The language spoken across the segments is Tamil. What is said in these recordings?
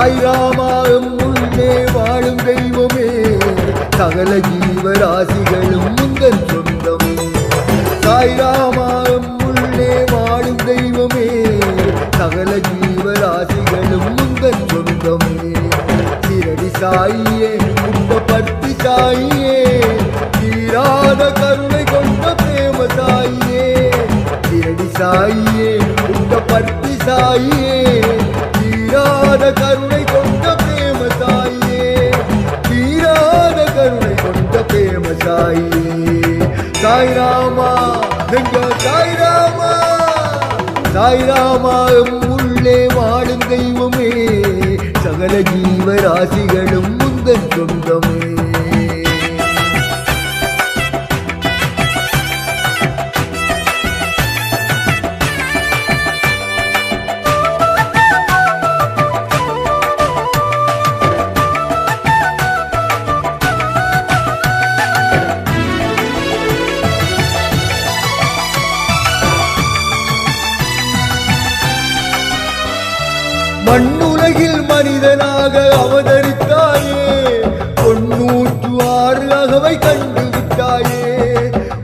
சாய்ராமாவும் முன்னே வாழும் தெய்வமே. சகல ஜீவராசிகளும் முந்தன் சொந்தமே. சாய்ராமாவும் முன்னே வாழும் தெய்வமே. சகல ஜீவராசிகளும் முந்தன் சொந்தமே. சிரடி சாயியே முப்பத்தி சாயியே. தீராத கருணை கொண்ட பிரேம சாயியே. சிரடி சாயியே முப்பத்தி சாயியே. பிரேம சாயியே சாய்ராமா எங்க சாய்ராமா சாய்ராமா ராமா உள்ளே வாழும் தெய்வமே. சகல ஜீவராசிகளும் முந்தன் சொந்தமே. மண்ணுலகில் மனிதனாக அவதரித்தாயே. தொன்னூற்று ஆறு அகவை கண்டு விட்டாயே.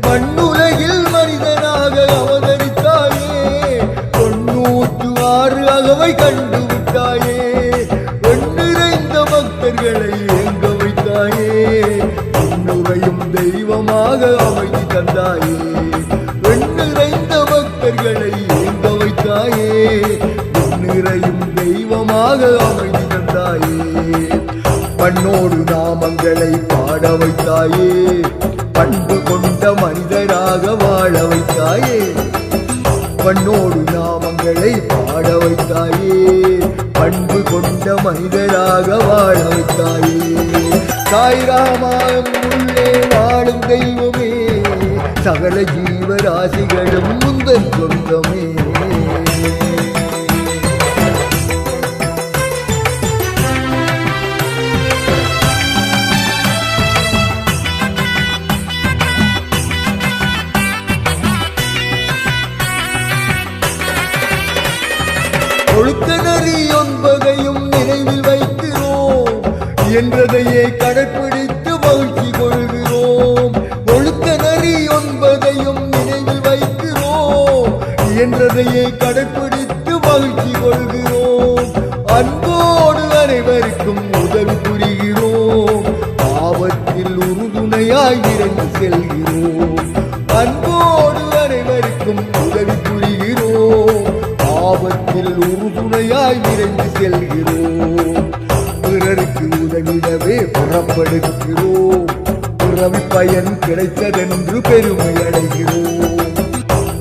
மண்ணுலகில் மனிதனாக அவதரித்தாயே. தொன்னூற்று ஆறு அகவை கண்டு விட்டாயே. வெண்ணிறைந்த பக்தர்களை ஏங்க வைத்தாயே. உன்னுரையும் தெய்வமாக அமைதி தந்தாயே. வெண்ணிறைந்த பக்தர்களை ஏங்க வைத்தாயே. நிறையும் தெய்வமாக அமைதி தந்தாயே பண்ணோடு நாமங்களை பாட வைத்தாயே பண்பு கொண்ட மனிதராக வாழ வைத்தாயே. பண்ணோடு நாமங்களை பாட வைத்தாயே பண்பு கொண்ட மனிதராக வாழ வைத்தாயே. சாய்ராமாம் உள்ளே வாழும் தெய்வமே. சகல ஜீவராசிகளும் முந்தன் சொந்தமே. ஒழுக்க நெறி ஒன்பதையும் நினைவில் வைக்கிறோம். என்றதையே கடைப்பிடித்து மகிழ்ச்சி கொள்கிறோம். ஒழுக்க நெறி ஒன்பதையும் நினைவில் வைக்கிறோம். என்றதையே கடைப்பிடித்து மகிழ்ச்சி கொள்கிறோம். அன்போடு அனைவருக்கும் உதவி புரிகிறோம். ஆபத்தில் உறுதுணையாய் இருந்து செல்கிறோம். அன்போடு பாவத்தில் உறுதுணையாய் விரைந்து செல்கிறோம். பிறருக்கு உதவிடவே புறப்படுகிறோம் பிறவி பயன் கிடைத்ததென்று பெருமை அடைகிறோம்.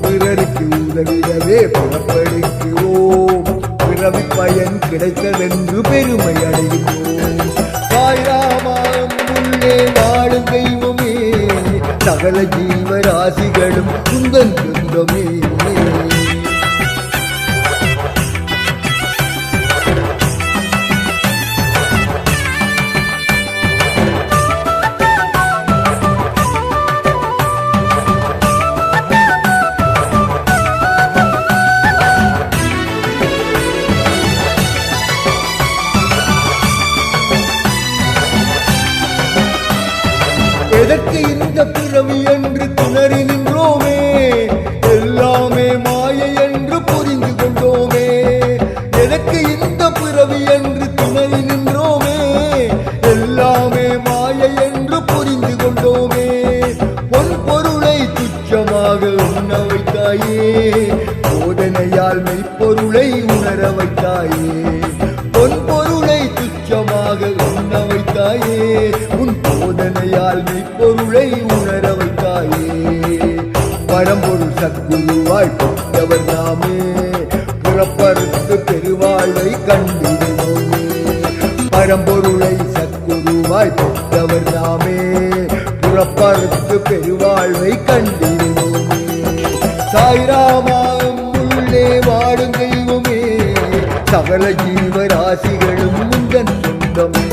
பிறருக்கு உதவிடவே புறப்படுகிறோம் பிறவி பயன் கிடைத்ததென்று பெருமை அடைகிறோம். சாய்ராமாம் உள்ளே வாழும் தெய்வமே. சகல ஜீவராசிகளும் உங்கள் சொந்தமே பிறவி என்று திணறி நின்றோமே எல்லாமே மாயை என்று புரிந்து கொண்டோமே. எனக்கு இந்த பிறவி என்று திணறி நின்றோமே எல்லாமே மாயை என்று புரிந்து கொண்டோமே. பொன் பொருளை துச்சமாக உண்ண வைத்தாயே போதனையால் மெய்ப்பொருளை உணர வைத்தாயே. பொன் பொருளை துச்சமாக உண்ண வைத்தாயே கருணையால் போதனையால் மெய்ப்பொருளை உணர வைத்தாயே பரம்பொருள் சத்குருவாய் பெற்றவர் நாமே. பிறப்பறுத்து பெருவாழ்வை கண்டிடுவோமே. பரம்பொருளை சத்குருவாய் பெற்றவர் நாமே. புறப்பறுத்து பெருவாழ்வை கண்டிடுவோமே. சாய்ராமாம் உள்ளே வாழும் தெய்வமே. சகல ஜீவராசிகளும் முந்தன் சொந்தமே.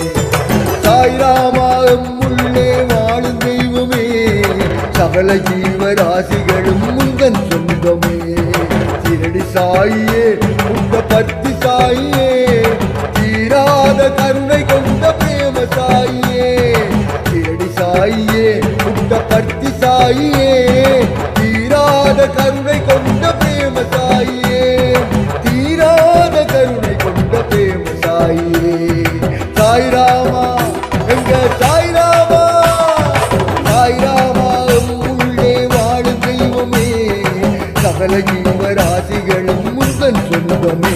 சகல ஜீவராசிகளும் முந்தன் சொந்தமே. சிரடி சாயே உங்க பத்தி சாயே தீராத கருணை கொண்ட பிரேம சாயே சாயியே. சாயே சாயியே பத்தி சாயே தீராத கருணை கொண்ட பிரேம சாயே தீராத கருணை கொண்ட பிரேம சாயே சாய் ராமா எங்க சாய் சாய் சகல ஜீவராசிகளும் முந்தன் சொந்தமே.